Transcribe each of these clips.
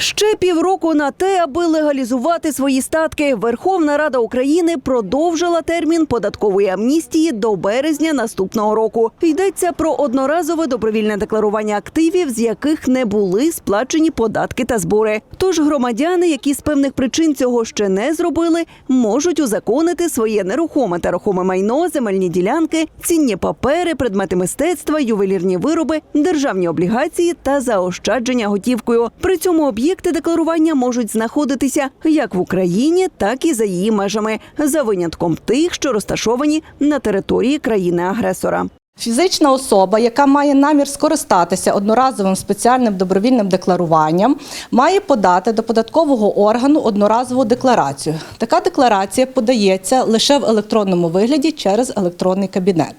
Ще півроку на те, аби легалізувати свої статки, Верховна Рада України продовжила термін податкової амністії до березня наступного року. Йдеться про одноразове добровільне декларування активів, з яких не були сплачені податки та збори. Тож громадяни, які з певних причин цього ще не зробили, можуть узаконити своє нерухоме та рухоме майно, земельні ділянки, цінні папери, предмети мистецтва, ювелірні вироби, державні облігації та заощадження готівкою. При цьому об'єкти декларування можуть знаходитися як в Україні, так і за її межами, за винятком тих, що розташовані на території країни-агресора. Фізична особа, яка має намір скористатися одноразовим спеціальним добровільним декларуванням, має подати до податкового органу одноразову декларацію. Така декларація подається лише в електронному вигляді через електронний кабінет.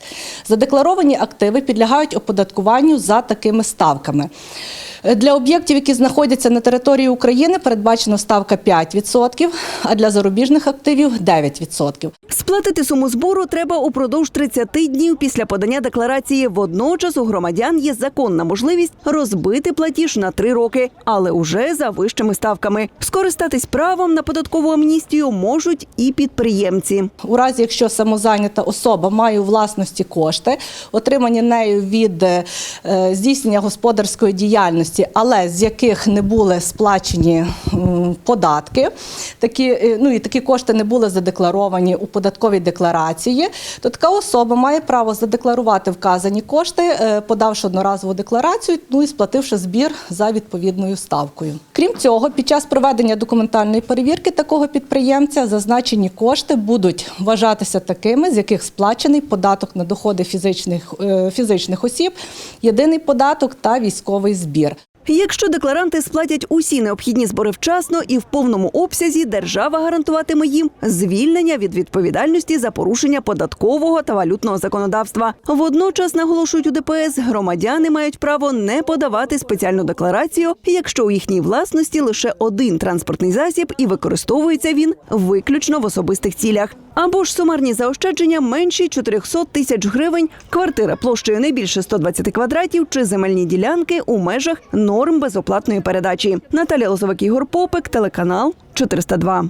Задекларовані активи підлягають оподаткуванню за такими ставками. Для об'єктів, які знаходяться на території України, передбачена ставка 5%, а для зарубіжних активів 9%. Сплатити суму збору треба упродовж 30 днів після подання декларації. Водночас у громадян є законна можливість розбити платіж на три роки, але уже за вищими ставками. Скористатись правом на податкову амністію можуть і підприємці. У разі, якщо самозайнята особа має у власності кошти, отримані нею від е, здійснення господарської діяльності, але з яких не були сплачені податки, такі, е, ну і такі кошти не були задекларовані у податковій декларації, то така особа має право задекларувати вказані кошти, е, подавши одноразову декларацію, ну і сплативши збір за відповідною ставкою. Крім цього, під час проведення документальної перевірки такого підприємця зазначені кошти будуть вважатися такими, з яких сплачений податок на доходи фізичних, е, фізичних осіб, єдиний податок та військовий збір. Якщо декларанти сплатять усі необхідні збори вчасно і в повному обсязі, держава гарантуватиме їм звільнення від відповідальності за порушення податкового та валютного законодавства. Водночас наголошують у ДПС, громадяни мають право не подавати спеціальну декларацію, якщо у їхній власності лише один транспортний засіб і використовується він виключно в особистих цілях. Або ж сумарні заощадження менші 400 тисяч гривень, квартира площею не більше 120 квадратів чи земельні ділянки у межах норм безоплатної передачі. Наталія Лозовик, Ігор Попик, телеканал 402.